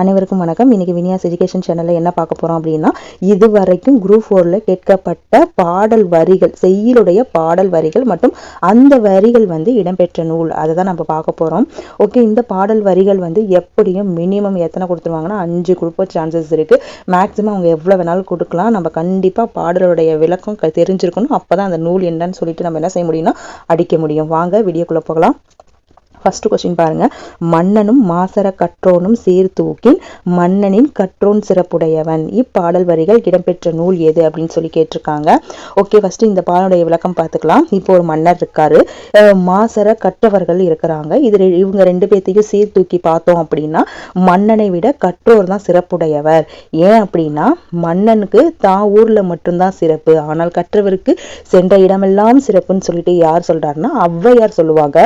அனைவருக்கும் வணக்கம். இன்னைக்கு வினியாஸ் எஜுகேஷன் சேனல்ல என்ன பார்க்க போறோம் அப்படின்னா இது வரைக்கும் குரூப் ஃபோர்ல கேட்கப்பட்ட பாடல் வரிகள் செய்யுளுடைய பாடல் வரிகள் மற்றும் அந்த வரிகள் வந்து இடம்பெற்ற நூல். அதை தான் நம்ம பார்க்க போறோம். ஓகே இந்த பாடல் வரிகள் வந்து எப்படியும் மினிமம் எத்தனை கொடுத்துருவாங்கன்னா அஞ்சு கொடுப்ப சான்சஸ் இருக்கு. மேக்ஸிமம் அவங்க எவ்வளவு வேணாலும் கொடுக்கலாம். நம்ம கண்டிப்பா பாடலுடைய விளக்கம் தெரிஞ்சிருக்கணும். அப்பதான் அந்த நூல் என்னன்னு சொல்லிட்டு நம்ம என்ன செய்ய முடியும்னா அடிக்க முடியும். வாங்க வீடியோக்குள்ள போகலாம். ஃபஸ்ட்டு கொஸ்டின் பாருங்க. மன்னனும் மாசர கற்றோனும் சீர்தூக்கின் மன்னனின் கற்றோன் சிறப்புடையவன். இப்பாடல் வரிகள் இடம்பெற்ற நூல் எது அப்படின்னு சொல்லி கேட்டிருக்காங்க. ஓகே ஃபர்ஸ்ட் இந்த பாடலுடைய விளக்கம் பார்த்துக்கலாம். இப்போ ஒரு மன்னர் இருக்காரு. மாசர கற்றவர்கள் இருக்கிறாங்க. இது இவங்க ரெண்டு பேர்த்தையும் சீர்தூக்கி பார்த்தோம் அப்படின்னா மன்னனை விட கற்றோர் தான் சிறப்புடையவர். ஏன் அப்படின்னா மன்னனுக்கு தான் ஊரில் மட்டும்தான் சிறப்பு. ஆனால் கற்றவருக்கு சென்ற இடமெல்லாம் சிறப்புன்னு சொல்லிட்டு யார் சொல்றாருன்னா ஔவையார் சொல்லுவாங்க.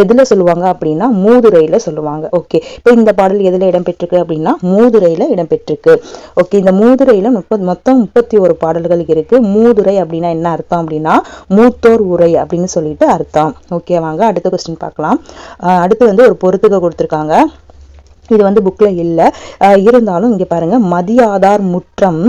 எதில் சொல்லுவாங்க அப்படின்னா மூதுரையில் சொல்லுவாங்க. ஓகே இப்போ இந்த பாடல் எதில் இடம்பெற்றிருக்கு அப்படின்னா மூதுரையில் இடம்பெற்றிருக்கு. ஓகே இந்த மூதுரையில் முப்பது மொத்தம் முப்பத்தி ஒரு பாடல்கள் இருக்குது மூதுரை அப்படின்னா என்ன அர்த்தம் அப்படின்னா மூத்தோர் உரை அப்படின்னு சொல்லிட்டு அர்த்தம். ஓகே வாங்க அடுத்த கொஸ்டின் பார்க்கலாம். அடுத்து வந்து ஒரு பொறுத்துக்க கொடுத்துருக்காங்க. இது வந்து புக்கில் இல்லை. இருந்தாலும் இங்கே பாருங்க மதியாதார் முற்றம்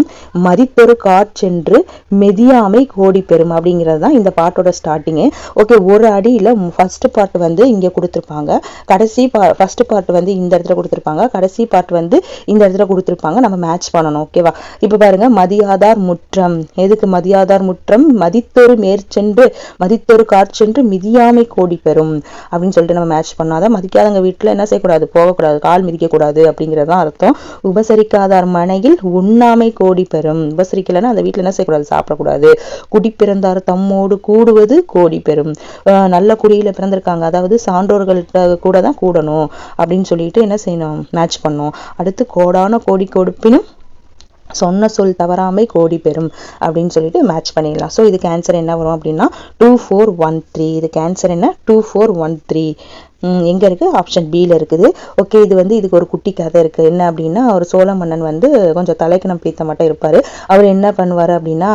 மதித்தொரு காற்றென்று மெதியாமை கோடி பெறும் அப்படிங்கிறது தான் இந்த பாட்டோட ஸ்டார்டிங்கு ஓகே ஒரு அடியில் ஃபஸ்ட்டு பார்ட் வந்து இங்கே கொடுத்துருப்பாங்க. கடைசி பா ஃபர்ஸ்ட் பார்ட் வந்து இந்த இடத்துல கொடுத்துருப்பாங்க. கடைசி பார்ட் வந்து இந்த இடத்துல கொடுத்துருப்பாங்க. நம்ம மேட்ச் பண்ணணும் ஓகேவா இப்போ பாருங்க மதியாதார் முற்றம். எதுக்கு மதியாதார் முற்றம்? மதித்தொரு மேற்சென்று மதித்தொரு காற்றென்று மிதியாமை கோடி பெறும் அப்படின்னு சொல்லிட்டு நம்ம மேட்ச் பண்ணாதான் மதிக்காதவங்க வீட்டில் என்ன செய்யக்கூடாது? போகக்கூடாது. கால் மிதிக்கக்கூடாது அப்படிங்கிறது தான் அர்த்தம். உபசரிக்காதார் மனையில் உண்ணாமை கோடி பெறும். உபசரிக்கலைன்னா அந்த வீட்டில் என்ன செய்யக்கூடாது? சாப்பிடக்கூடாது. குடி பிறந்தார் தம்மோடு கூடுவது கோடி பெறும். நல்ல குடியில பிறந்திருக்காங்க. அதாவது சான்றோர்கள்ட்ட கூட தான் கூடணும் அப்படின்னு சொல்லிட்டு என்ன செய்யணும்? மேட்ச் பண்ணும் அடுத்து கோடான கோடி கொடுப்பினும் சொன்ன சொல் தவறாமை கோடி பெறும் அப்படின்னு சொல்லிட்டு மேட்ச் பண்ணிடலாம். ஸோ இதுக்கு ஆன்சர் என்ன வரும் அப்படின்னா டூ ஃபோர் ஒன் த்ரீ இதுக்கு ஆன்சர் என்ன? டூ ஃபோர் ஒன் த்ரீ எங்கே இருக்குது ஆப்ஷன் பியில் இருக்குது. ஓகே இது வந்து இதுக்கு ஒரு குட்டி கதை இருக்குது என்ன அப்படின்னா ஒரு சோழ மன்னன் வந்து கொஞ்சம் தலைக்கணம் பீத்த மட்டும் இருப்பார். அவர் என்ன பண்ணுவார் அப்படின்னா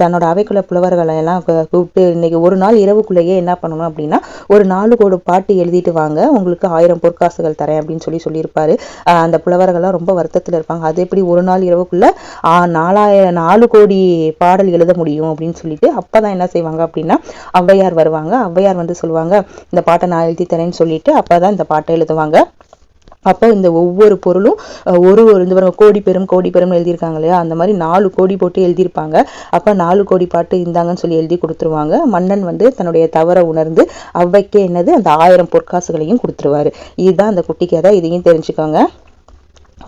தன்னோட அவைக்குள்ள புலவர்களை எல்லாம் கூப்பிட்டு இன்றைக்கி ஒரு நாள் இரவுக்குள்ளேயே என்ன பண்ணணும் அப்படின்னா ஒரு நாலு கோடு பாட்டு எழுதிட்டு வாங்க. உங்களுக்கு ஆயிரம் பொற்காசுகள் தரேன் அப்படின்னு சொல்லி சொல்லியிருப்பாரு. அந்த புலவர்கள்லாம் ரொம்ப வருத்தத்தில் இருப்பாங்க. அது எப்படி ஒரு நாள் இரவுக்குள்ளே நாலாயிரம் நாலு கோடி பாடல் எழுத முடியும் அப்படின்னு சொல்லிட்டு அப்பதான் என்ன செய்வாங்க அப்படின்னா ஔவையார் வருவாங்க. ஔவையார் வந்து சொல்லுவாங்க இந்த பாட்டை நான் எழுதி தரேன் அப்படின்னு சொல்லிட்டு அப்பதான் இந்த பாட்டை எழுதுவாங்க. அப்போ இந்த ஒவ்வொரு பொருளும் ஒரு ஒரு இந்த பாருங்க, கோடி பெரும் கோடி பெரும் எழுதியிருக்காங்க இல்லையா? அந்த மாதிரி நாலு கோடி போட்டு எழுதியிருப்பாங்க. அப்போ நாலு கோடி பாட்டு இந்தாங்கன்னு சொல்லி எழுதி கொடுத்துருவாங்க. மன்னன் வந்து தன்னுடைய தவறை உணர்ந்து அவ்வைக்கே என்னது? அந்த ஆயிரம் பொற்காசுகளையும் கொடுத்துருவாரு. இதுதான் அந்த குட்டி கதை இதையும் தெரிஞ்சுக்கோங்க.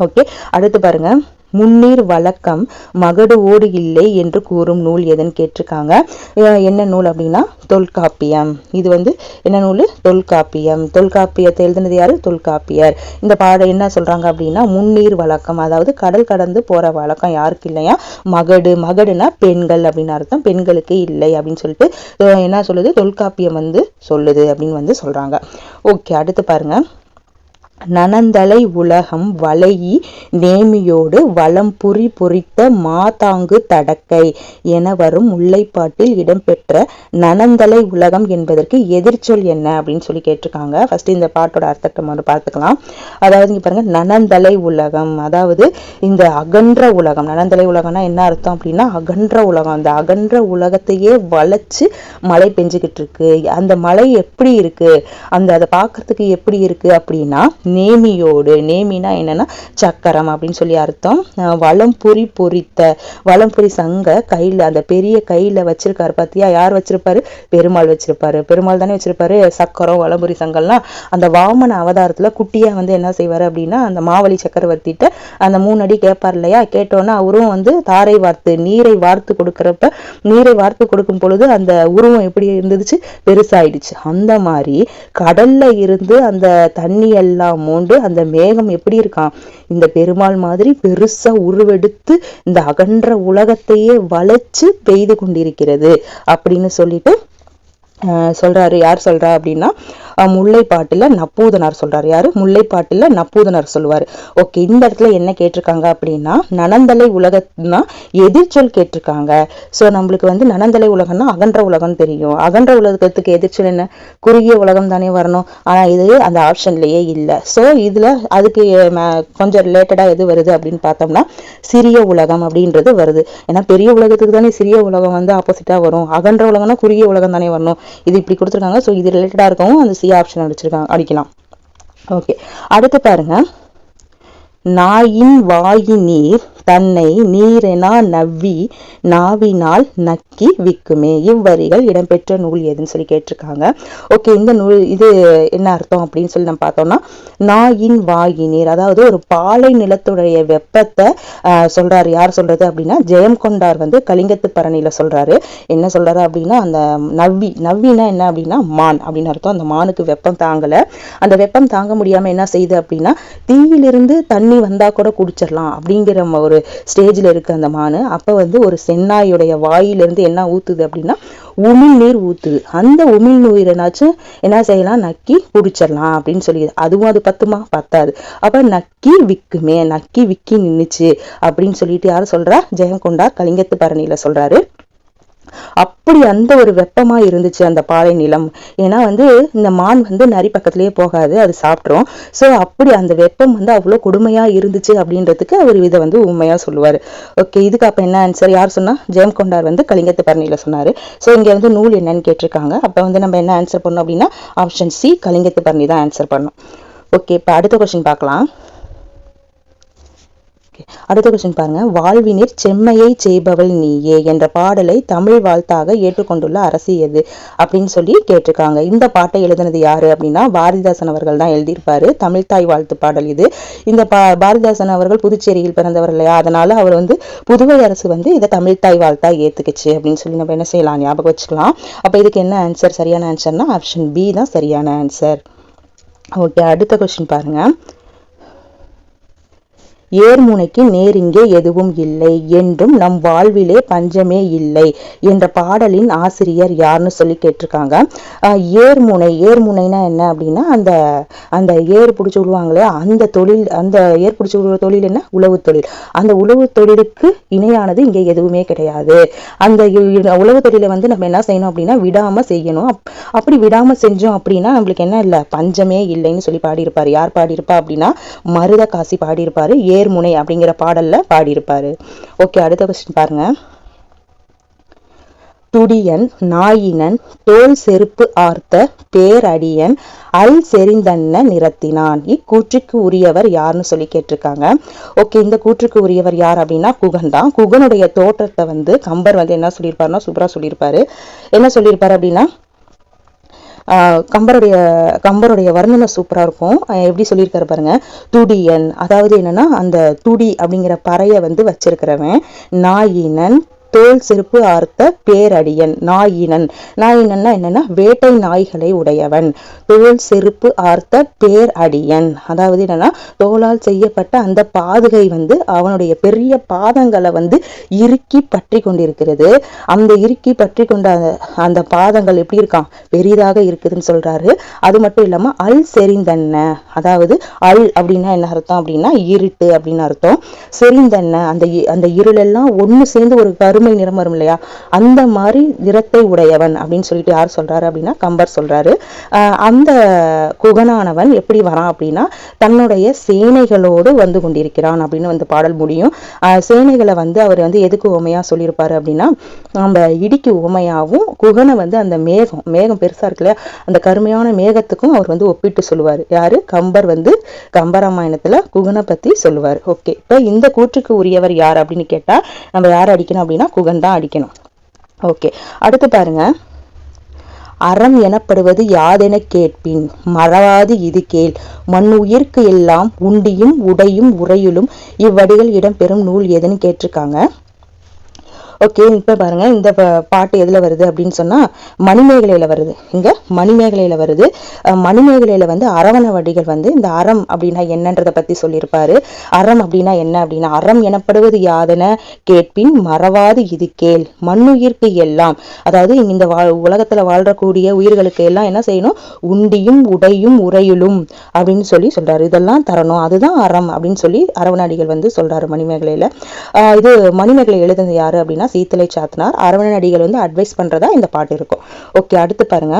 ஓகே அடுத்து பாருங்கள் முன்னீர் வழக்கம் மகடு ஓடு இல்லை என்று கூறும் நூல் எதுன்னு கேட்டிருக்காங்க? என்ன நூல் அப்படின்னா? தொல்காப்பியம். இது வந்து என்ன நூல்? தொல்காப்பியம். தொல்காப்பியத்தை எழுதினது யாரு? தொல்காப்பியர். இந்த பாடம் என்ன சொல்றாங்க அப்படின்னா முன்னீர் வழக்கம் அதாவது கடல் கடந்து போற வழக்கம் யாருக்கு இல்லையா? மகடு. மகடுனா பெண்கள் அப்படின்னு அர்த்தம். பெண்களுக்கு இல்லை அப்படின்னு சொல்லிட்டு என்ன சொல்லுது? தொல்காப்பியம் வந்து சொல்லுது அப்படின்னு வந்து சொல்றாங்க. ஓகே அடுத்து பாருங்க. நனந்தலை உலகம் வளையி நேமியோடு வளம்புரி பொறித்த மாதாங்கு தடக்கை என வரும் முல்லைப்பாட்டில் இடம்பெற்ற நனந்தலை உலகம் என்பதற்கு எதிர்ச்சொல் என்ன அப்படின்னு சொல்லி கேட்டிருக்காங்க. ஃபர்ஸ்ட் இந்த பாட்டோட அர்த்தத்தை முதல்ல பார்த்துக்கலாம். அதாவது இங்க பாருங்க நனந்தலை உலகம். அதாவது இந்த அகன்ற உலகம். நனந்தலை உலகம்னா என்ன அர்த்தம் அப்படின்னா அகன்ற உலகம். அந்த அகன்ற உலகத்தையே வளைச்சு மழை பெஞ்சுக்கிட்டு இருக்கு. அந்த மழை எப்படி இருக்கு? அந்த அதை பார்க்கறதுக்கு எப்படி இருக்கு அப்படின்னா நேமியோடு நேமினா என்னன்னா சக்கரம் அப்படின்னு சொல்லி அர்த்தம். வளம்புரி பொறித்த வளம்புரி சங்க கையில் அந்த பெரிய கையில் வச்சிருக்காரு பார்த்தியா யார் வச்சிருப்பாரு? பெருமாள் வச்சிருப்பாரு. பெருமாள் தானே வச்சிருப்பாரு? சக்கரம் வளம்புரி சங்கம்லாம். அந்த வாமன அவதாரத்தில் குட்டியாக வந்து என்ன செய்வார் அப்படின்னா அந்த மாவழி சக்கரவர்த்திட்ட அந்த மூணு அடி கேட்பார் இல்லையா? கேட்டோன்னா அவரும் வந்து தாரை வார்த்து நீரை வார்த்து கொடுக்குறப்ப நீரை வார்த்து கொடுக்கும் பொழுது அந்த உருவம் எப்படி இருந்துச்சு? பெருசாயிடுச்சு. அந்த மாதிரி கடல்ல இருந்து அந்த தண்ணி எல்லாம் மோண்டு அந்த மேகம் எப்படி இருக்கான் இந்த பெருமாள் மாதிரி பெருசா உருவெடுத்து இந்த அகன்ற உலகத்தையே வளைச்சு பெய்து கொண்டிருக்கிறது அப்படின்னு சொல்லிட்டு சொல்கிறாரு யார் சொல்கிறா அப்படின்னா முல்லைப்பாட்டில் முல்லைப்பாட்டுல நப்பூதனார் யார் யாரு? முல்லைப்பாட்டுல நப்பூதனார் சொல்லுவார். ஓகே இந்த இடத்துல என்ன கேட்டிருக்காங்க அப்படின்னா நனந்தலை உலகம்னா எதிர்ச்சொல் கேட்டிருக்காங்க. ஸோ நம்மளுக்கு வந்து நனந்தலை உலகம்னா அகன்ற உலகம் தெரியும். அகன்ற உலகத்துக்கு எதிர்ச்சொல் என்ன? குறுகிய உலகம் தானே வரணும். ஆனால் இது அந்த ஆப்ஷன்லயே இல்லை. ஸோ இதில் அதுக்கு கொஞ்சம் ரிலேட்டடாக எது வருது அப்படின்னு பார்த்தோம்னா சிறிய உலகம் அப்படின்றது வருது. ஏன்னா பெரிய உலகத்துக்கு தானே சிறிய உலகம் வந்து ஆப்போசிட்டாக வரும். அகன்ற உலகம்னா குறுகிய உலகம் தானே வரணும். இது இப்படி கொடுத்துருக்காங்க. ஸோ இது ரிலேட்டடா இருக்கவும் அந்த சி ஆப்ஷன் அடிச்சிருக்காங்க அடிக்கலாம். ஓகே அடுத்து பாருங்க. நாயின் வாயு நீர் தன்னை நீரெனா நவ்வி நாவினால் நக்கி விக்குமே இவ்வரிகள் இடம்பெற்ற நூல் எதுன்னு சொல்லி கேட்டிருக்காங்க. ஓகே இந்த நூல் இது என்ன அர்த்தம் அப்படின்னு சொல்லி நம்ம பார்த்தோம்னா நாயின் வாயி நீர். அதாவது ஒரு பாலை நிலத்துடைய வெப்பத்தை சொல்றாரு. யார் சொல்றது அப்படின்னா ஜெயம் கொண்டார் வந்து கலிங்கத்து பரணியில சொல்றாரு. என்ன சொல்றாரு அப்படின்னா அந்த நவ்வி நவ்வினா என்ன அப்படின்னா மான் அப்படின்னு அர்த்தம். அந்த மானுக்கு வெப்பம் தாங்கல. அந்த வெப்பம் தாங்க முடியாம என்ன செய்யுது அப்படின்னா தீயிலிருந்து தண்ணி வந்தா கூட குடிச்சிடலாம் அப்படிங்கிற ஒரு ஒரு ஸ்டேஜ்ல இருக்குது அந்த மானு அப்ப வந்து ஒரு சென்னாயுடைய வாயிலிருந்து என்ன ஊத்துது அப்படின்னா உமிழ் நீர் ஊத்துது. அந்த உமிழ் நீரனாச்சும் என்ன செய்யலாம்? நக்கி குடிச்சிடலாம் அப்படின்னு சொல்லி அதுவும் அது பத்துமா? பத்தாது. அப்ப நக்கி விக்குமே நக்கி விக்கி நின்னுச்சு அப்படின்னு சொல்லிட்டு யார் சொல்கிறா ஜெயங்கொண்டா கலிங்கத்து பரணியில் சொல்றாரு. அப்படி அந்த ஒரு வெப்பமா இருந்துச்சு அந்த பாலை நிலம். ஏன்னா வந்து இந்த மான் வந்து நரி பக்கத்திலேயே போகாது அது சாப்பிட்றோம் சோ அப்படி அந்த வெப்பம் வந்து அவ்வளவு கொடுமையா இருந்துச்சு அப்படின்றதுக்கு அவர் இதை வந்து உண்மையா சொல்லுவாரு. ஓகே இதுக்கு அப்ப என்ன ஆன்சர் யார் சொன்னா? ஜெயம் கொண்டார் வந்து கலிங்கத்து பரணியில் சொன்னாரு. சோ இங்க வந்து நூல் என்னன்னு கேட்டிருக்காங்க. அப்ப வந்து நம்ம என்ன ஆன்சர் பண்ணோம் அப்படின்னா ஆப்ஷன் சி கலிங்கத்து பரணி தான் ஆன்சர் பண்ணோம். ஓகே இப்ப அடுத்த கொஸ்டின் பார்க்கலாம். அடுத்த கொஸ்டின் பாருங்க. வாழ்வினிற் செம்மையை செய்பவள் நீயே என்ற பாடலை தமிழ் வாழ்த்தாக ஏற்றுக்கொண்டுள்ள அரசு எது? அப்படின்னு சொல்லி கேட்டிருக்காங்க. இந்த பாட்டை எழுதினது யாரு அப்படின்னா பாரதிதாசன் அவர்கள் தான் எழுதியிருப்பாரு. தமிழ்தாய் வாழ்த்து பாடல் இது. இந்த பா பாரதிதாசன் அவர்கள் புதுச்சேரியில் பிறந்தவர் இல்லையா? அதனால அவர் வந்து புதுவை அரசு வந்து இதை தமிழ்தாய் வாழ்த்தா ஏத்துக்குச்சு அப்படின்னு சொல்லி நம்ம என்ன செய்யலாம்? ஞாபகம் வச்சுக்கலாம். அப்ப இதுக்கு என்ன ஆன்சர் சரியான ஆன்சர்னா ஆப்ஷன் பி தான் சரியான ஆன்சர் ஓகே அடுத்த கொஸ்டின் பாருங்க. ஏர்முனைக்கு நேரிங்கே எதுவும் இல்லை. என்றும் நம் வாழ்விலே பஞ்சமே இல்லை என்ற பாடலின் ஆசிரியர் யாருன்னு சொல்லி கேட்டிருக்காங்க. ஏர்முனை ஏர்முனைனா என்ன அப்படின்னா அந்த அந்த ஏர் பிடிச்சி விடுவாங்களே அந்த தொழில் அந்த ஏர் பிடிச்சி விடுற தொழில் என்ன? உழவு தொழில். அந்த உழவு தொழிலுக்கு இணையானது இங்கே எதுவுமே கிடையாது. அந்த உழவு தொழிலை வந்து நம்ம என்ன செய்யணும் அப்படின்னா விடாம செய்யணும். அப்படி விடாம செஞ்சோம் அப்படின்னா நம்மளுக்கு என்ன இல்லை? பஞ்சமே இல்லைன்னு சொல்லி பாடியிருப்பார். யார் பாடியிருப்பா அப்படின்னா மருத காசி பாடியிருப்பாரு. ஏர்முனை அப்படிங்கிற பாடலில் பாடியிருப்பார். ஓகே அடுத்த கொஸ்டின் பாருங்க. துடியன் நாயினன் தோல் செருப்பு ஆர்த்த பேரடியன் அல் செறிந்தன்ன நிறத்தினான். இக்கூற்றுக்கு உரியவர் யாருன்னு சொல்லி கேட்டிருக்காங்க. ஓகே இந்த கூற்றுக்கு உரியவர் யார் அப்படின்னா குகன் தான். குகனுடைய தோற்றத்தை வந்து கம்பர் வந்து என்ன சொல்லியிருப்பாருன்னா சூப்பரா சொல்லியிருப்பாரு. என்ன சொல்லியிருப்பாரு அப்படின்னா கம்பருடைய கம்பருடைய வர்ணனை சூப்பரா இருக்கும். எப்படி சொல்லியிருக்காரு பாருங்க. துடியன். அதாவது என்னன்னா அந்த துடி அப்படிங்கிற பறையை வந்து வச்சிருக்கிறவன் நாயினன் தோல் செருப்பு ஆர்த்த பேரடியன் நாயினன். நாயினன்னா என்னன்னா வேட்டை நாய்களை உடையவன். தோல் செருப்பு ஆர்த்த பேர் அடியன் அதாவது என்னன்னா தோலால் செய்யப்பட்ட அந்த பாதுகை வந்து அவனுடைய பெரிய பாதங்களை வந்து இறுக்கி பற்றி கொண்டிருக்கிறது. அந்த இறுக்கி பற்றி கொண்ட அந்த- அந்த பாதங்கள் எப்படி இருக்கான் பெரிதாக இருக்குதுன்னு சொல்றாரு. அது மட்டும் இல்லாம அல் செறிந்தன்ன அதாவது அல் அப்படின்னா என்ன அர்த்தம் அப்படின்னா இருட்டு அப்படின்னு அர்த்தம். செறிந்தன்ன அந்த அந்த இருளெல்லாம் ஒண்ணு சேர்ந்து ஒரு கரும் நிறம் வரும் இல்லையா? அந்த மாதிரி நிறத்தை உடையவன் அப்படின்னு சொல்லிட்டு யார் சொல்றாரு அப்படின்னா கம்பர் சொல்றாரு. அந்த குகனானவன் எப்படி வரான் அப்படின்னா தன்னுடைய சேனைகளோடு வந்து கொண்டிருக்கிறான் அப்படின்னு வந்து பாடல் முடியும். சேனைகளை வந்து அவர் வந்து எதுக்கு உமையா சொல்லியிருப்பாரு அப்படின்னா நம்ம இடிக்கு உமையாவும் குகனை வந்து அந்த மேகம் மேகம் பெருசா இருக்கு இல்லையா அந்த கருமையான மேகத்துக்கும் அவர் வந்து ஒப்பிட்டு சொல்லுவார். யாரு? கம்பர் வந்து கம்பராமாயணத்துல குகனை பத்தி சொல்லுவார். ஓகே. இப்போ இந்த கூற்றுக்கு உரியவர் யார் அப்படின்னு கேட்டா நம்ம யார் அடிக்கணும் அப்படின்னா குகன் தான் அடிக்கணும். ஓகே அடுத்து பாருங்க. அறம் எனப்படுவது யாதென கேட்பின்? மறவாது இது கேள். மண்ணுயிர்க்கு எல்லாம் உண்டியும் உடையும் உறையுளும். இவ்வடிகள் இடம்பெறும் நூல் எதுன்னு கேட்டிருக்காங்க. ஓகே இப்போ பாருங்கள் இந்த பாட்டு எதுல வருது அப்படின்னு சொன்னா மணிமேகலையில வருது. இங்க மணிமேகலையில வருது. மணிமேகலையில் மணிமேகலையில வந்து அரவண வடிகள் வந்து இந்த அறம் அப்படின்னா என்னன்றதை பத்தி சொல்லியிருப்பாரு. அறம் அப்படின்னா என்ன அப்படின்னா அறம் எனப்படுவது யாதென கேட்பின் மறவாது இது கேள். மண்ணுயிர்க்கு எல்லாம். அதாவது இந்த வா உலகத்துல வாழ்றக்கூடிய உயிர்களுக்கு எல்லாம் என்ன செய்யணும்? உண்டியும் உடையும் உறையுளும் அப்படின்னு சொல்லி சொல்றாரு. இதெல்லாம் தரணும். அதுதான் அறம் அப்படின்னு சொல்லி அரவணாடிகள் வந்து சொல்றாரு மணிமேகலையில. ஆஹ் இது மணிமேகலை எழுதுனது யாரு அப்படின்னா சீத்தலை சாத்தனார் அரவணடிகள் வந்து அட்வைஸ் பண்றதா இந்த பாட்டு இருக்கும். ஓகே அடுத்து பாருங்க.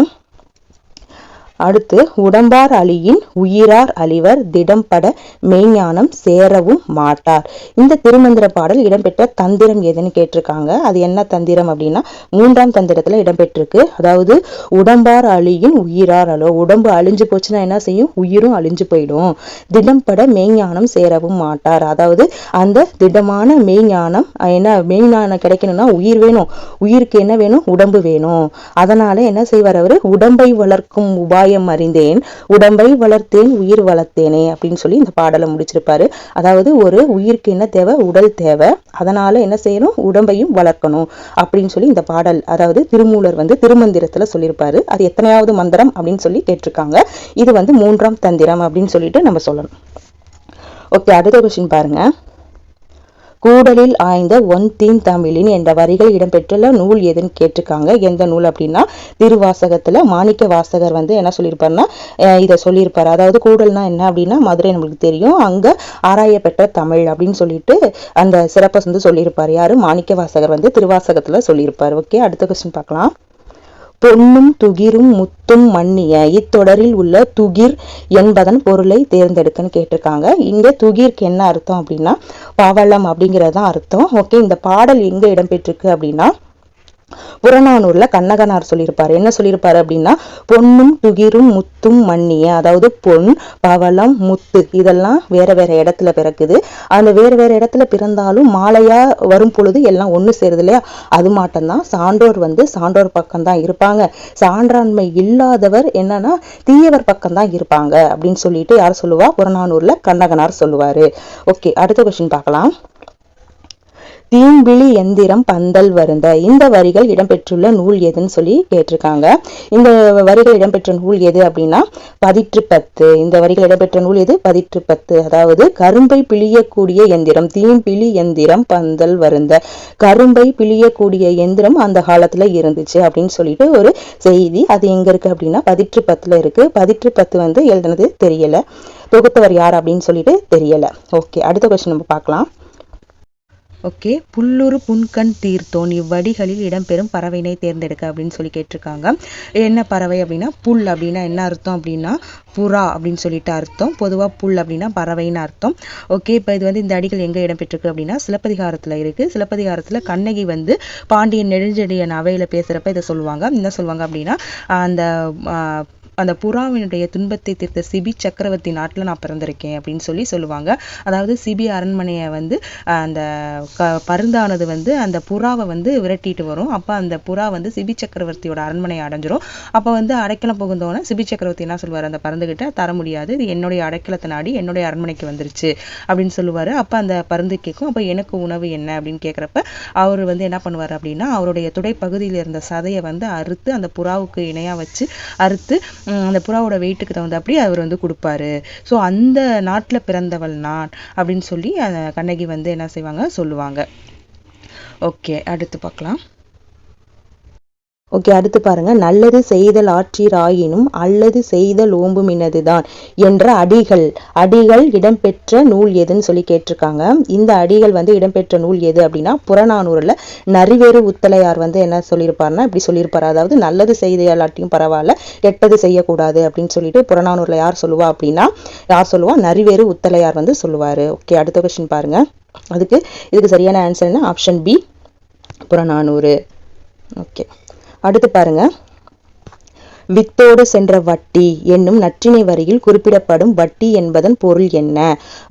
அடுத்து உடம்பார் அழியின் உயிரார் அழிவர் திடம்பட மெய்ஞானம் சேரவும் மாட்டார். இந்த திருமந்திர பாடல் இடம்பெற்ற தந்திரம் எதுன்னு கேட்டிருக்காங்க. அது என்ன தந்திரம் அப்படின்னா மூன்றாம் தந்திரத்துல இடம்பெற்றிருக்கு. அதாவது உடம்பார் அழியின் உயிரார் அழோ உடம்பு அழிஞ்சு போச்சுன்னா என்ன செய்யும்? உயிரும் அழிஞ்சு போயிடும். திடம்பட மெய்ஞானம் சேரவும் மாட்டார். அதாவது அந்த திடமான மெய்ஞானம் என்ன மெய்ஞானம் கிடைக்கணும்னா உயிர் வேணும். உயிருக்கு என்ன வேணும்? உடம்பு வேணும். அதனால என்ன செய்வார் அவர்? உடம்பை வளர்க்கும் காயம் அறிந்தேன். உடம்பை வளர்த்தேன் உயிர் வளர்த்தேனே அப்படின்னு சொல்லி இந்த பாடலை முடிச்சிருப்பாரு. அதாவது ஒரு உயிருக்கு என்ன தேவை? உடல் தேவை. அதனால என்ன செய்யணும்? உடம்பையும் வளர்க்கணும் அப்படின்னு சொல்லி இந்த பாடல் அதாவது திருமூலர் வந்து திருமந்திரத்துல சொல்லியிருப்பாரு. அது எத்தனையாவது மந்திரம் அப்படின்னு சொல்லி கேட்டிருக்காங்க. இது வந்து மூன்றாம் தந்திரம் அப்படின்னு சொல்லிட்டு நம்ம சொல்லணும். ஓகே அடுத்த கொஸ்டின் பாருங்க. கூடலில் ஆய்ந்த ஒன் தீன் தமிழின் என்ற வரிகள் இடம்பெற்றுள்ள நூல் எதுன்னு கேட்டிருக்காங்க. எந்த நூல் அப்படின்னா திருவாசகத்துல மாணிக்க வாசகர் வந்து என்ன சொல்லியிருப்பாருன்னா இதை சொல்லியிருப்பார். அதாவது கூடல்னா என்ன அப்படின்னா மதுரை நம்மளுக்கு தெரியும். அங்க ஆராயப்பெற்ற தமிழ் அப்படின்னு சொல்லிட்டு அந்த சிறப்பை வந்து சொல்லியிருப்பார். யாரு? மாணிக்க வாசகர் வந்து திருவாசகத்துல சொல்லியிருப்பார். ஓகே அடுத்த கொஸ்டின் பார்க்கலாம். பொன்னும் துகிரும் முத்தும் மண்ணிய இத்தொடரில் உள்ள துகிர் என்பதன் பொருளை தேர்ந்தெடுக்கன்னு கேட்டிருக்காங்க. இங்க துகிர்க்கு என்ன அர்த்தம் அப்படின்னா பவளம் அப்படிங்கிறது தான் அர்த்தம். ஓகே இந்த பாடல் எங்க இடம்பெற்றிருக்கு அப்படின்னா புறநானூர்ல கண்ணகனார் சொல்லியிருப்பார். என்ன சொல்லியிருப்பார் அப்படின்னா பொன்னும் துகிரும் முத்தும் மண்ணிய அதாவது பொன் பவளம் முத்து இதெல்லாம் வேற வேற இடத்துல பிறக்குது. அந்த வேற வேற இடத்துல பிறந்தாலும் மாலையா வரும் பொழுது எல்லாம் ஒன்று சேருது இல்லையா? அது மாட்டம்தான். சான்றோர் வந்து சான்றோர் பக்கம்தான் இருப்பாங்க. சான்றாண்மை இல்லாதவர் என்னன்னா தீயவர் பக்கம்தான் இருப்பாங்க அப்படின்னு சொல்லிட்டு யார் சொல்லுவா? புறநானூரில் கண்ணகனார் சொல்லுவாரு. ஓகே அடுத்த கொஸ்டின் பார்க்கலாம். தீம்பிழி எந்திரம் பந்தல் வருந்த. இந்த வரிகள் இடம்பெற்றுள்ள நூல் எதுன்னு சொல்லி கேட்டிருக்காங்க. இந்த வரிகள் இடம்பெற்ற நூல் எது அப்படின்னா பதிற்று பத்து இந்த வரிகள் இடம்பெற்ற நூல் எது? பதிற்று பத்து அதாவது கரும்பை பிழியக்கூடிய எந்திரம் தீம்பிழி எந்திரம் பந்தல் வருந்த. கரும்பை பிழியக்கூடிய எந்திரம் அந்த காலத்துல இருந்துச்சு அப்படின்னு சொல்லிட்டு ஒரு செய்தி அது எங்க இருக்கு அப்படின்னா பதிற்று பத்துல இருக்கு. பதிற்று பத்து வந்து எழுதுனது தெரியல. தொகுத்தவர் யார் அப்படின்னு சொல்லிட்டு தெரியல. ஓகே அடுத்த கொஸ்டின் நம்ம பார்க்கலாம். ஓகே. புல்லுரு புன்கண் தீர்த்தோன் இவ்வடிகளில் இடம்பெறும் பறவையினை தேர்ந்தெடுக்க அப்படின்னு சொல்லி கேட்டிருக்காங்க. என்ன பறவை அப்படின்னா புல் அப்படின்னா என்ன அர்த்தம் அப்படின்னா புறா அப்படின்னு சொல்லிட்டு அர்த்தம். பொதுவாக புல் அப்படின்னா பறவைன்னு அர்த்தம். ஓகே இப்போ இது வந்து இந்த அடிகள் எங்கே இடம்பெற்றிருக்கு அப்படின்னா சிலப்பதிகாரத்தில் இருக்குது சிலப்பதிகாரத்தில் கண்ணகி வந்து பாண்டியன் நெடுஞ்செடியன் அவையில் பேசுகிறப்ப இதை சொல்லுவாங்க. என்ன சொல்லுவாங்க அப்படின்னா அந்த அந்த புறாவினுடைய துன்பத்தை தீர்த்த சிபி சக்கரவர்த்தி நாட்டில் நான் பிறந்திருக்கேன் அப்படின்னு சொல்லி சொல்லுவாங்க. அதாவது சிபி அரண்மனையை வந்து அந்த க பருந்தானது வந்து அந்த புறாவை வந்து விரட்டிட்டு வரும். அப்போ அந்த புறா வந்து சிபி சக்கரவர்த்தியோட அரண்மனையை அடைஞ்சிரும். அப்போ வந்து அடைக்கலம் புகுந்தோன்னே சிபி சக்கரவர்த்தி என்ன சொல்லுவார் அந்த பருந்துகிட்ட தர முடியாது. இது என்னுடைய அடைக்கலத்தை நாடி என்னுடைய அரண்மனைக்கு வந்துருச்சு. அப்படின்னு சொல்லுவார். அப்போ அந்த பருந்து கேட்கும். அப்போ எனக்கு உணவு என்ன? அப்படின்னு கேட்குறப்ப அவர் வந்து என்ன பண்ணுவார் அப்படின்னா அவருடைய துடை பகுதியில் இருந்த சதையை வந்து அறுத்து அந்த புறாவுக்கு இணையாக வச்சு அறுத்து அந்த புறாவோட வெயிட்டுக்கு தகுந்தாப்படி அவர் வந்து கொடுப்பாரு. ஸோ அந்த நாட்டில் பிறந்தவள் நான் அப்படின்னு சொல்லி அந்த கண்ணகி வந்து என்ன செய்வாங்க? சொல்லுவாங்க. ஓகே அடுத்து பார்க்கலாம். ஓகே அடுத்து பாருங்க. நல்லது செய்தல் ஆற்றிராயினும் அல்லது செய்தல் ஓம்புமினதுதான் என்ற அடிகள். அடிகள் இடம்பெற்ற நூல் எதுன்னு சொல்லி கேட்டிருக்காங்க. இந்த அடிகள் வந்து இடம்பெற்ற நூல் எது அப்படின்னா புறநானூரில் நரிவேறு உத்தலையார் வந்து என்ன சொல்லியிருப்பார்னா இப்படி சொல்லியிருப்பார். அதாவது நல்லது செய்தாலாட்டியும் பரவாயில்ல கெட்டது செய்யக்கூடாது அப்படின்னு சொல்லிட்டு புறநானூரில் யார் சொல்லுவா அப்படின்னா யார் சொல்லுவா? நரிவேறு உத்தலையார் வந்து சொல்லுவார். ஓகே அடுத்த கொஸ்டின் பாருங்க. அதுக்கு இதுக்கு சரியான ஆன்சர் என்ன? Option B Purananuru. ஓகே. அடுத்து பாருங்கள் வித்தோடு சென்ற வட்டி என்னும் நற்றிணை வரியில் குறிப்பிடப்படும் வட்டி என்பதன் பொருள் என்ன?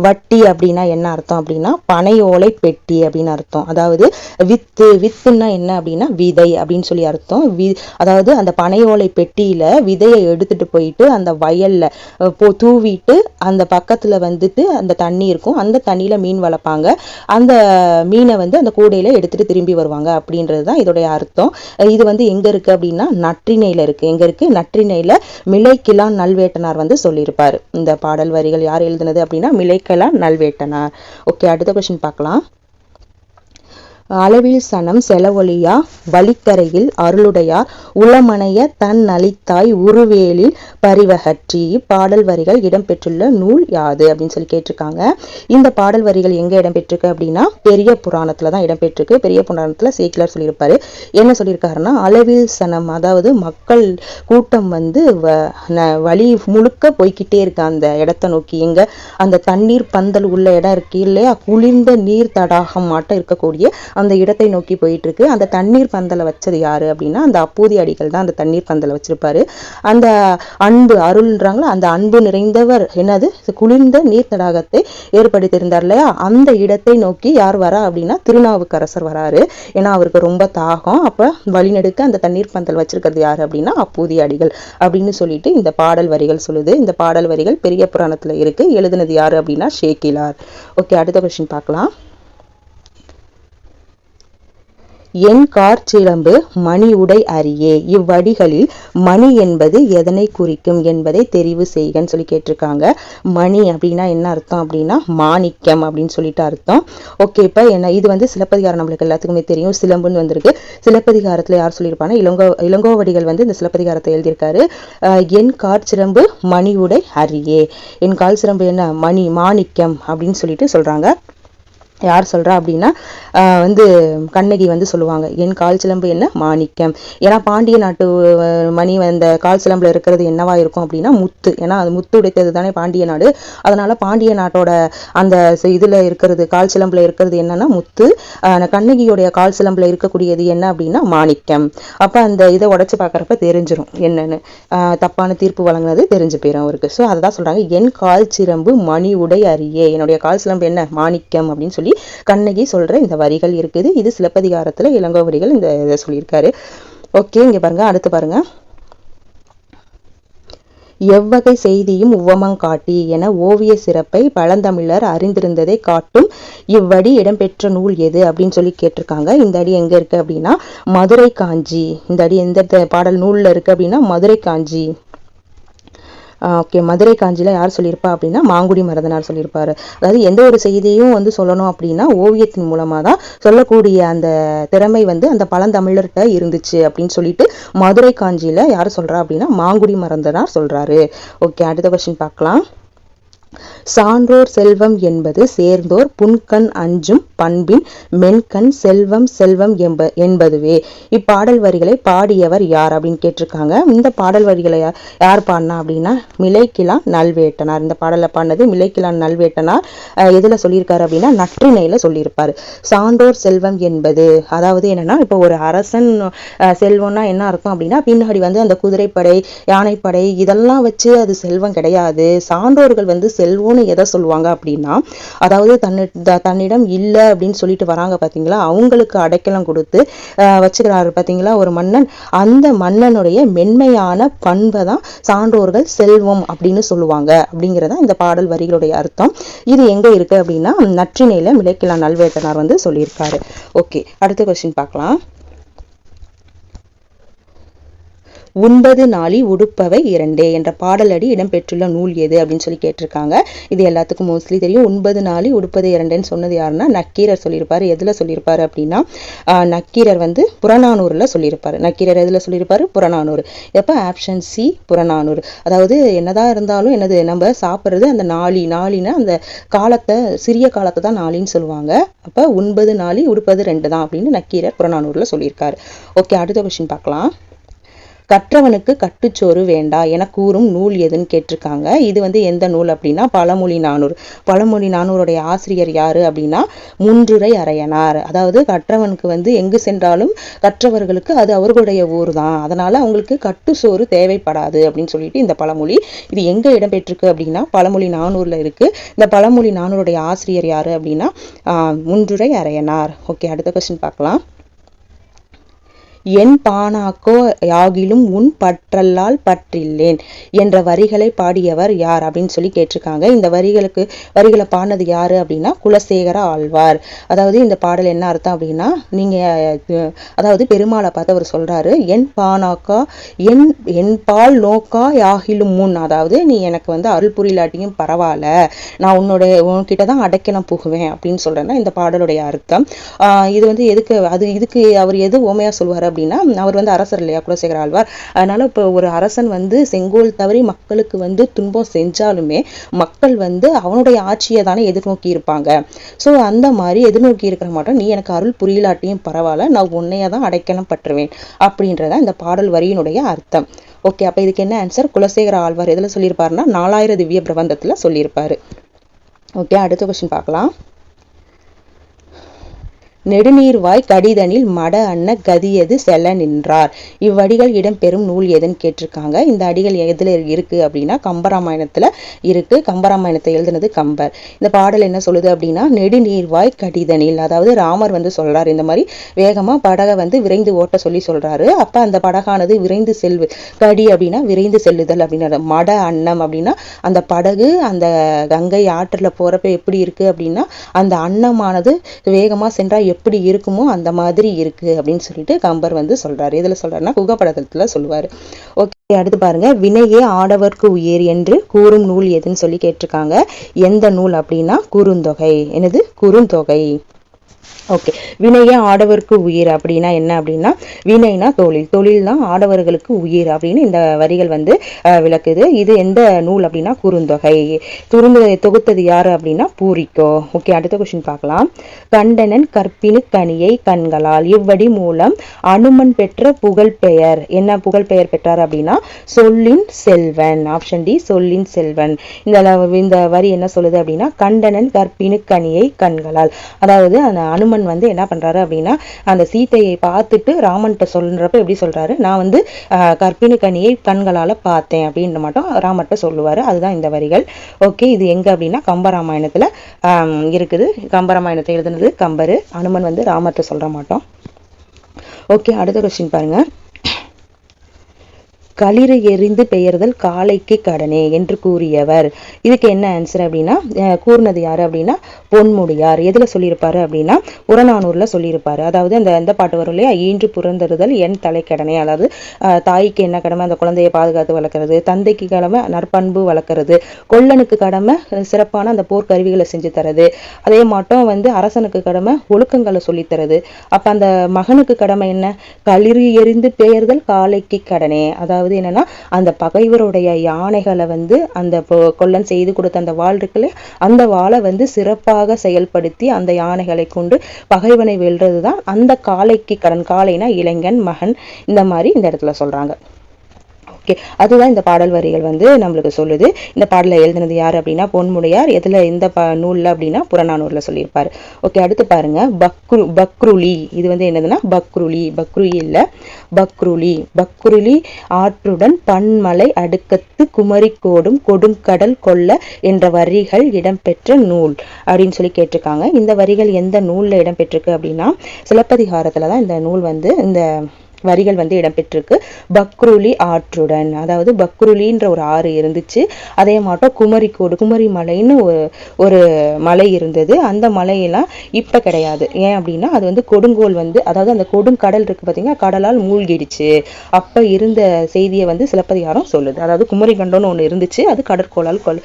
வட்டி அப்படின்னா என்ன அர்த்தம் அப்படின்னா பனையோலை பெட்டி அப்படின்னு அர்த்தம். அதாவது வித்து வித்துன்னா என்ன அப்படின்னா விதை அப்படின்னு சொல்லி அர்த்தம். வி அதாவது அந்த பனையோலை பெட்டியில விதையை எடுத்துட்டு போயிட்டு அந்த வயல்ல போ தூவிட்டு அந்த பக்கத்துல வந்துட்டு அந்த தண்ணி இருக்கும். அந்த தண்ணியில மீன் வளர்ப்பாங்க. அந்த மீனை வந்து அந்த கூடையில எடுத்துட்டு திரும்பி வருவாங்க அப்படின்றது தான் இதோடைய அர்த்தம். இது வந்து எங்க இருக்கு அப்படின்னா நற்றிணையில இருக்கு. எங்க இருக்கு. நற்றிணையில் மிளைக்கிலான் நல்வேட்டனார் வந்து சொல்லியிருப்பார். இந்த பாடல் வரிகள் யார் எழுதுனது அப்படின்னா மிளைக்கிலான் நல்வேட்டனார். ஓகே அடுத்த கொஸ்டின் பார்க்கலாம். அளவில் சனம் செலவொழியா வழிக்கரையில் அருளுடையார் உளமனைய தன் நலித்தாய் உருவேலில் பரிவகற்றி பாடல் வரிகள் இடம்பெற்றுள்ள நூல் யாது? அப்படின்னு சொல்லி கேட்டிருக்காங்க. இந்த பாடல் வரிகள் எங்கே இடம்பெற்றிருக்கு அப்படின்னா பெரிய புராணத்தில் தான் இடம்பெற்றிருக்கு. பெரிய புராணத்தில் சேக்கிலார் சொல்லியிருப்பாரு. என்ன சொல்லியிருக்காருன்னா அளவில் சனம் அதாவது மக்கள் கூட்டம் வந்து வழி முழுக்க போய்கிட்டே இருக்கு அந்த இடத்த நோக்கி எங்க அந்த தண்ணீர் பந்தல் உள்ள இடம் இருக்கு இல்லையா? குளிர்ந்த நீர் தடாகம் மாட்டம் இருக்கக்கூடிய அந்த இடத்தை நோக்கி போயிட்டு இருக்கு அந்த தண்ணீர் பந்தலை வச்சது யாரு அப்படின்னா அந்த அப்பூதி அடிகள் தான் அந்த தண்ணீர் பந்தலை வச்சிருப்பாரு. அந்த அன்பு அருள்ன்றாங்களோ அந்த அன்பு நிறைந்தவர் என்னது? குளிர்ந்த நீர் தடாகத்தை ஏற்படுத்தியிருந்தார் இல்லையா? அந்த இடத்தை நோக்கி யார் வரா அப்படின்னா திருநாவுக்கரசர் வராரு. ஏன்னா அவருக்கு ரொம்ப தாகம். அப்ப வழிநெடுக்க அந்த தண்ணீர் பந்தல் வச்சிருக்கிறது யாரு அப்படின்னா அப்பூதி அடிகள் அப்படின்னு சொல்லிட்டு இந்த பாடல் வரிகள் சொல்லுது. இந்த பாடல் வரிகள் பெரிய புராணத்துல இருக்கு. எழுதுனது யாரு அப்படின்னா ஷேக்கிலார் ஓகே அடுத்த கொஸ்டின் பார்க்கலாம். என் கார்ச்சிலம்பு மணி உடை அறியே இவ்வடிகளில் மணி என்பது எதனை குறிக்கும் என்பதை தெரிவு செய்கன்னு சொல்லி கேட்டிருக்காங்க. மணி அப்படின்னா என்ன அர்த்தம் அப்படின்னா மாணிக்கம் அப்படின்னு சொல்லிட்டு அர்த்தம். ஓகே இப்போ என்ன இது வந்து சிலப்பதிகாரம் நம்மளுக்கு எல்லாத்துக்குமே தெரியும். சிலம்புன்னு வந்திருக்கு. சிலப்பதிகாரத்தில் யார் சொல்லியிருப்பாங்கன்னா இளங்கோ இளங்கோவடிகள் வந்து இந்த சிலப்பதிகாரத்தை எழுதியிருக்காரு. என் கார்ச்சிலம்பு மணி உடை அறியே என் கால் சிலம்பு என்ன? மணி மாணிக்கம் அப்படின்னு சொல்லிட்டு சொல்கிறாங்க யார் சொல்கிறா அப்படின்னா வந்து கண்ணகி வந்து சொல்லுவாங்க என் கால் சிலம்பு என்ன? மாணிக்கம். ஏன்னா பாண்டிய நாட்டு மணி அந்த கால் சிலம்பில் இருக்கிறது என்னவா இருக்கும் அப்படின்னா முத்து. ஏன்னா அது முத்து உடைத்தது தானே பாண்டிய நாடு. அதனால் பாண்டிய நாட்டோட அந்த இதில் இருக்கிறது கால் சிலம்பில் இருக்கிறது என்னன்னா முத்து. கண்ணகியோடைய கால் சிலம்பில் இருக்கக்கூடியது என்ன அப்படின்னா மாணிக்கம். அப்போ அந்த இதை உடச்சி பார்க்குறப்ப தெரிஞ்சிடும் என்னென்னு. தப்பான தீர்ப்பு வழங்கினது தெரிஞ்சு போயிடும் அவருக்கு. ஸோ அதை தான் சொல்கிறாங்க என் கால் சிலம்பு மணி உடை அறியே என்னுடைய கால் சிலம்பு என்ன? மாணிக்கம் அப்படின்னு சொல்லி கண்ணகி சொல்ற இந்த வரிகள் இருக்குது. இது சிலப்பதிகாரத்தில் இளங்கோவடிகள் இந்த இதை சொல்லியிருக்காரு. ஓகே இங்கே பாருங்கள் அடுத்து பாருங்கள் எவ்வகை செய்தியும் உவமங்காட்டி என ஓவிய சிறப்பை பழந்தமிழர் அறிந்திருந்ததை காட்டும் இவ்வடி இடம்பெற்ற நூல் எது அப்படின்னு சொல்லி கேட்டிருக்காங்க. இந்த அடி எங்க இருக்கு அப்படின்னா மதுரை காஞ்சி. இந்த அடி எந்த பாடல் நூலில் இருக்கு அப்படின்னா மதுரை காஞ்சி. ஓகே மதுரை காஞ்சியில் யார் சொல்லியிருப்பா அப்படின்னா மாங்குடி மரதனார் சொல்லியிருப்பார். அதாவது எந்த ஒரு செய்தியும் வந்து சொல்லணும் அப்படின்னா ஓவியத்தின் மூலமாக தான் சொல்லக்கூடிய அந்த திறமை வந்து அந்த பழந்தமிழர்கிட்ட இருந்துச்சு அப்படின்னு சொல்லிட்டு மதுரை காஞ்சியில் யார் சொல்கிறா அப்படின்னா மாங்குடி மரந்தனார் சொல்கிறாரு ஓகே அடுத்த கொஸ்டின் பார்க்கலாம். சான்றோர் செல்வம் என்பது சேர்ந்தோர் புன்கண் அஞ்சும் பண்பின் மென்கண் செல்வம் செல்வம் என்ப என்பதுவே. இப்பாடல் வரிகளை பாடியவர் யார் அப்படின்னு கேட்டிருக்காங்க. இந்த பாடல் வரிகளை யார் பாடினா அப்படின்னா மிலைக்கிழான் நல்வேட்டனார். இந்த பாடலை பாடினது மிலைக்கிழான் நல்வேட்டனார். எதில் சொல்லியிருக்காரு அப்படின்னா நற்றிணையில் சொல்லியிருப்பார். சான்றோர் செல்வம் என்பது அதாவது என்னன்னா இப்போ ஒரு அரசன் செல்வம்னா என்ன அர்த்தம் அப்படின்னா பின்னாடி வந்து அந்த குதிரைப்படை யானைப்படை இதெல்லாம் வச்சு அது செல்வம் கிடையாது. சான்றோர்கள் வந்து செல்வம்னு எதை சொல்லுவாங்க அப்படின்னா அதாவது தன்னு தன்னிடம் இல்லை அப்படின்னு சொல்லிட்டு வராங்க பார்த்தீங்களா? அவங்களுக்கு அடைக்கலம் கொடுத்து வச்சுக்கிறாரு பார்த்தீங்களா ஒரு மன்னன்? அந்த மன்னனுடைய மென்மையான பண்பை தான் சான்றோர்கள் செல்வம் அப்படின்னு சொல்லுவாங்க அப்படிங்கிறதா இந்த பாடல் வரிகளுடைய அர்த்தம். இது எங்கே இருக்கு அப்படின்னா நற்றிணையில் மிளைக்கிலா நல்வேட்டனார் வந்து சொல்லியிருக்காரு. ஓகே அடுத்த கொஸ்டின் பார்க்கலாம். உண்பது நாளி உடுப்பவை இரண்டே என்ற பாடலடி இடம்பெற்றுள்ள நூல் எது அப்படின்னு சொல்லி கேட்டிருக்காங்க. இது எல்லாத்துக்கும் மோஸ்ட்லி தெரியும். ஒன்பது நாளி உடுப்பது இரண்டேன்னு சொன்னது யாருன்னா நக்கீரர் சொல்லியிருப்பார். எதில் சொல்லியிருப்பார் அப்படின்னா நக்கீரர் வந்து புறநானூரில் சொல்லியிருப்பார். நக்கீரர் எதில் சொல்லியிருப்பார்? புறநானூறு எப்போ? ஆப்ஷன் சி புறநானூறு அதாவது என்னதான் இருந்தாலும் என்னது நம்ம சாப்பிட்றது அந்த நாளி. நாளினா அந்த காலத்தை சிறிய காலத்தை தான் நாளின்னு சொல்லுவாங்க. அப்போ ஒன்பது நாளி உடுப்பது ரெண்டு தான் அப்படின்னு நக்கீரர் புறநானூரில் சொல்லியிருக்காரு. ஓகே அடுத்த கொஸ்டின் பார்க்கலாம். கற்றவனுக்கு கட்டுச்சோறு வேண்டா என கூறும் நூல் எதுன்னு கேட்டிருக்காங்க. இது வந்து எந்த நூல் அப்படின்னா பழமொழி நானூறு. பழமொழி நானூருடைய ஆசிரியர் யாரு அப்படின்னா முன்றுரை அரையனார். அதாவது கற்றவனுக்கு வந்து எங்கு சென்றாலும் கற்றவர்களுக்கு அது அவர்களுடைய ஊர் தான் அதனால அவங்களுக்கு கட்டுச்சோறு தேவைப்படாது அப்படின்னு சொல்லிட்டு இந்த பழமொழி இது எங்க இடம்பெற்றிருக்கு அப்படின்னா பழமொழி நானூறுல இருக்கு. இந்த பழமொழி நானூருடைய ஆசிரியர் யாரு அப்படின்னா முன்றுரை அரையனார். ஓகே அடுத்த கொஸ்டின் பார்க்கலாம். என் பானாக்கோ யாகிலும் உன் பற்றல்லால் பற்றில்லேன் என்ற வரிகளை பாடியவர் யார் அப்படின்னு சொல்லி கேட்டிருக்காங்க. இந்த வரிகளுக்கு வரிகளை பாடினது யாரு அப்படின்னா குலசேகர ஆழ்வார். அதாவது இந்த பாடல் என்ன அர்த்தம் அப்படின்னா நீங்க அதாவது பெருமாளை பார்த்து அவர் சொல்றாரு என் பானாக்கா என் என் பால் நோக்கா யாகிலும் முன் அதாவது நீ எனக்கு வந்து அருள் புரியலாட்டியும் பரவாயில்ல நான் உன்னோட உன்கிட்ட தான் அடைக்கலம் புகுவேன் அப்படின்னு சொல்றேன்னா இந்த பாடலுடைய அர்த்தம். இது வந்து எதுக்கு அது இதுக்கு அவர் எது ஓமையா சொல்லுவார் அப்படின்னா அவர் வந்து அரசர் இல்லையா? குலசேகர ஆழ்வார். அதனால இப்போ ஒரு அரசன் வந்து செங்கோல் தவறி மக்களுக்கு வந்து துன்பம் செஞ்சாலுமே மக்கள் வந்து அவனுடைய ஆட்சியை தானே எதிர்நோக்கி இருப்பாங்க. ஸோ அந்த மாதிரி எதிர்நோக்கி இருக்கிற மாட்டோம். நீ எனக்கு அருள் புரியலாட்டியும் பரவாயில்ல. நான் உன்னைய தான் அடைக்கலம் பற்றுவேன். அப்படின்றத இந்த பாடல் வரியினுடைய அர்த்தம். ஓகே அப்போ இதுக்கு என்ன ஆன்சர் குலசேகர ஆழ்வார் எதில் சொல்லியிருப்பாருன்னா நாலாயிரம் திவ்ய பிரபந்தத்தில் சொல்லியிருப்பாரு. ஓகே அடுத்த கொஸ்டின் பார்க்கலாம். நெடுநீர்வாய் கடிதனில் மட அன்ன கதியது செல்ல நின்றார். இவ்வடிகள் இடம்பெறும் நூல் எதுன்னு கேட்டிருக்காங்க? இந்த அடிகள் எதில் இருக்கு அப்படின்னா கம்பராமாயணத்துல இருக்கு. கம்பராமாயணத்தை எழுதுனது கம்பர். இந்த பாடல் என்ன சொல்லுது அப்படின்னா நெடுநீர்வாய் கடிதனில். அதாவது ராமர் வந்து சொல்றாரு இந்த மாதிரி வேகமா படகை வந்து விரைந்து ஓட்ட சொல்லி சொல்றாரு. அப்ப அந்த படகானது விரைந்து செல்வு கடி அப்படின்னா விரைந்து செல்லுதல் அப்படின்னா மட அன்னம் அப்படின்னா அந்த படகு அந்த கங்கை ஆற்றில் போறப்ப எப்படி இருக்கு அப்படின்னா அந்த அன்னமானது வேகமா சென்றா எப்படி இருக்குமோ அந்த மாதிரி இருக்கு அப்படின்னு சொல்லிட்டு கம்பர் வந்து சொல்றாரு. இதுல சொல்றாருன்னா குகப்படத்துல சொல்லுவாரு. ஓகே அடுத்து பாருங்க. வினையே ஆடவர்க்கு உயர் என்று கூறும் நூல் எதுன்னு சொல்லி கேட்டிருக்காங்க. எந்த நூல் அப்படின்னா குறுந்தொகை. என்னது? குறுந்தொகை. ஓகே. வினையே ஆடவருக்கு உயிர் அப்படின்னா என்ன அப்படின்னா வினைனா தொழில். தொழில் தான் ஆடவர்களுக்கு உயிர் அப்படின்னு இந்த வரிகள் வந்து விளக்குது. இது எந்த நூல் அப்படின்னா குறுந்தொகை. துருந்து தொகுத்தது யாரு அப்படின்னா பூரிக்கோ. ஓகே அடுத்த கொஸ்டின் பார்க்கலாம். கண்டனன் கற்பிணி கனியை கண்களால். இவ்வடி மூலம் அனுமன் பெற்ற புகழ் பெயர். என்ன புகழ்பெயர் பெற்றார் அப்படின்னா சொல்லின் செல்வன். ஆப்ஷன் டி சொல்லின் செல்வன். இந்த இந்த வரி என்ன சொல்லுது அப்படின்னா கண்டனன் கற்பிணி கனியை கண்களால். அதாவது அந்த அனுமன் வந்து என்ன பண்ணுறாரு அப்படின்னா அந்த சீத்தையை பார்த்துட்டு ராமன்கிட்ட சொல்கிறப்ப எப்படி சொல்கிறாரு நான் வந்து கற்பிணி கனியை கண்களால் பார்த்தேன் அப்படின்ற மட்டும் ராமர்கிட்ட சொல்லுவாரு. அதுதான் இந்த வரிகள். ஓகே இது எங்கே அப்படின்னா கம்பராமாயணத்தில் இருக்குது. கம்பராமாயணத்தை எழுதுனது கம்பரு. அனுமன் வந்து ராமர்கிட்ட சொல்கிற மாட்டோம். ஓகே அடுத்த கொஸ்டின் பாருங்க. களிறு எரிந்து பெயர்தல் காலைக்கு கடனே என்று கூறியவர். இதுக்கு என்ன ஆன்சர் அப்படின்னா கூறினது யாரு அப்படின்னா பொன்முடியார். எதில் சொல்லியிருப்பாரு அப்படின்னா புறநானூர்ல சொல்லியிருப்பாரு. அதாவது அந்த எந்த பாட்டு வரும் இல்லையா? ஈன்று புறந்தறுதல் என் தலைக்கடனே. அதாவது தாய்க்கு என்ன கடமை? அந்த குழந்தையை பாதுகாத்து வளர்க்குறது தந்தைக்கு கடமை நற்பண்பு வளர்க்குறது கொல்லனுக்கு கடமை சிறப்பான அந்த போர்க்கருவிகளை செஞ்சு தரது. அதே மாட்டம் வந்து அரசனுக்கு கடமை ஒழுக்கங்களை சொல்லித்தரது அப்போ அந்த மகனுக்கு கடமை என்ன? களிறு எரிந்து பெயர்தல் காலைக்கு கடனே. அதாவது அதாவது என்னன்னா அந்த பகைவருடைய யானைகளை வந்து அந்த கொல்லன் செய்து கொடுத்த அந்த வாள் இருக்குல்ல அந்த வாளை வந்து சிறப்பாக செயல்படுத்தி அந்த யானைகளை கொண்டு பகைவனை வெல்றதுதான் அந்த காளைக்கு கடன். காளைனா இளைஞன் மகன் இந்த மாதிரி இந்த இடத்துல சொல்றாங்க. ஓகே. அதுதான் இந்த பாடல் வரிகள் வந்து நம்மளுக்கு சொல்லுது. இந்த பாடலை எழுதினது யார் அப்படின்னா பொன்முடையார். எதுல இந்த ப நூல்ல அப்படின்னா புறநானூரில் சொல்லியிருப்பார். ஓகே அடுத்து பாருங்க. பக்ரு பக்ருலி. இது வந்து என்னதுன்னா பக்ருலி. பக்ருலி இல்லை. பக்ருலி. பக்ருலி ஆற்றுடன் பன்மலை அடுக்கத்து குமரிக்கோடும் கொடுங்கடல் கொல்ல என்ற வரிகள் இடம்பெற்ற நூல் அப்படின்னு சொல்லி கேட்டிருக்காங்க. இந்த வரிகள் எந்த நூல்ல இடம்பெற்றிருக்கு அப்படின்னா சிலப்பதிகாரத்தில் தான் இந்த நூல் வந்து இந்த வரிகள் வந்து இடம்பெற்றிருக்கு. பக்ருலி ஆற்றுடன். அதாவது பக்ருலின்ற ஒரு ஆறு இருந்துச்சு. அதே மாட்டோம் குமரிக்கோடு குமரி மலைன்னு ஒரு மலை இருந்தது. அந்த மலையெல்லாம் இப்போ கிடையாது. ஏன் அப்படின்னா அது வந்து கொடுங்கோல் வந்து அதாவது அந்த கொடுங்கடல் இருக்கு பார்த்தீங்கன்னா கடலால் மூழ்கிடுச்சு. அப்போ இருந்த செய்தியை வந்து சிலப்பதிகாரம் சொல்லுது. அதாவது குமரி கண்டம்னு ஒன்று இருந்துச்சு அது கடற்கோளால் கொல்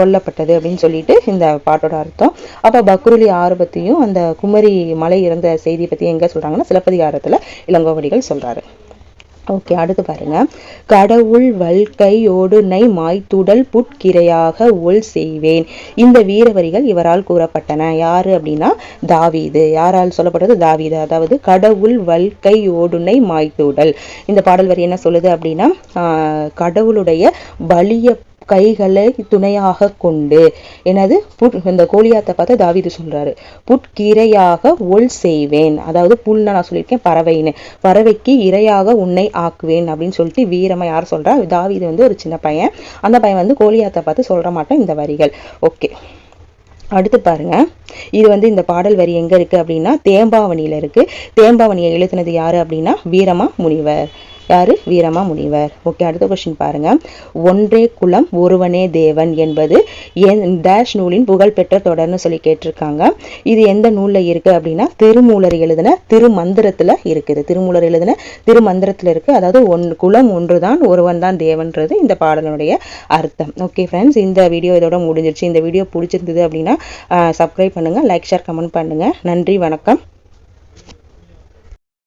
கொல்லப்பட்டது அப்படின்னு சொல்லிட்டு இந்த பாட்டோட அர்த்தம். அப்போ பக்ருலி ஆறு பற்றியும் அந்த குமரி மலை இருந்த செய்தியை பற்றி எங்கே சொல்கிறாங்கன்னா சிலப்பதிகாரத்தில் இளங்கோவடிகள் சொல்றாரு. ஓகே அடுத்து பாருங்க. கடவுள் வல்கையோடு நை மாய்த்துடல் புட்கிரையாக ஒல் செய்வேன். இந்த வீரவரிகள் இவரால் கூறப்பட்டன. யாரு அப்படின்னா தாவீது. யாரால் சொல்லப்பட்டது? தாவீது. அதாவது கடவுள் வல்கையோடுனை மாய்த்துடல். இந்த பாடல் வரி என்ன சொல்லுது அப்படின்னா ஆஹ் கடவுளுடைய வலிய கைகளை துணையாக கொண்டு. எனது புட் இந்த கோலியாத்தை பார்த்து தாவீது சொல்றாரு. புட்கிரையாக ஒல் செய்வேன். அதாவது புல்னா நான் சொல்லியிருக்கேன் பறவைன்னு. பறவைக்கு இரையாக உன்னை ஆக்குவேன் அப்படின்னு சொல்லிட்டு வீரமா யார் சொல்றா? தாவீது வந்து ஒரு சின்ன பையன். அந்த பையன் வந்து கோலியாத்தை பார்த்து சொல்ற மாட்டேன் இந்த வரிகள். ஓகே. அடுத்து பாருங்க. இது வந்து இந்த பாடல் வரி எங்க இருக்கு அப்படின்னா தேம்பாவணியில இருக்கு. தேம்பாவணியை எழுதினது யாரு அப்படின்னா வீரமா முனிவர். யாரு? வீரமா முனிவர். ஓகே அடுத்த கொஸ்டின் பாருங்க. ஒன்றே குலம் ஒருவனே தேவன் என்பது என் டேஷ் நூலின் புகழ்பெற்ற தொடர்னு சொல்லி கேட்டிருக்காங்க. இது எந்த நூல்ல இருக்கு அப்படின்னா திருமூலர் எழுதின திருமந்திரத்துல இருக்குது. திருமூலர் எழுதின திருமந்திரத்துல இருக்கு. அதாவது ஒன் குலம் ஒன்று தான் ஒருவன் தான் தேவன்றது இந்த பாடலுடைய அர்த்தம். ஓகே ஃப்ரெண்ட்ஸ் இந்த வீடியோ இதோட முடிஞ்சிருச்சு. இந்த வீடியோ பிடிச்சிருந்தது அப்படின்னா சப்ஸ்கிரைப் பண்ணுங்க லைக் ஷேர் கமெண்ட் பண்ணுங்க. நன்றி வணக்கம்.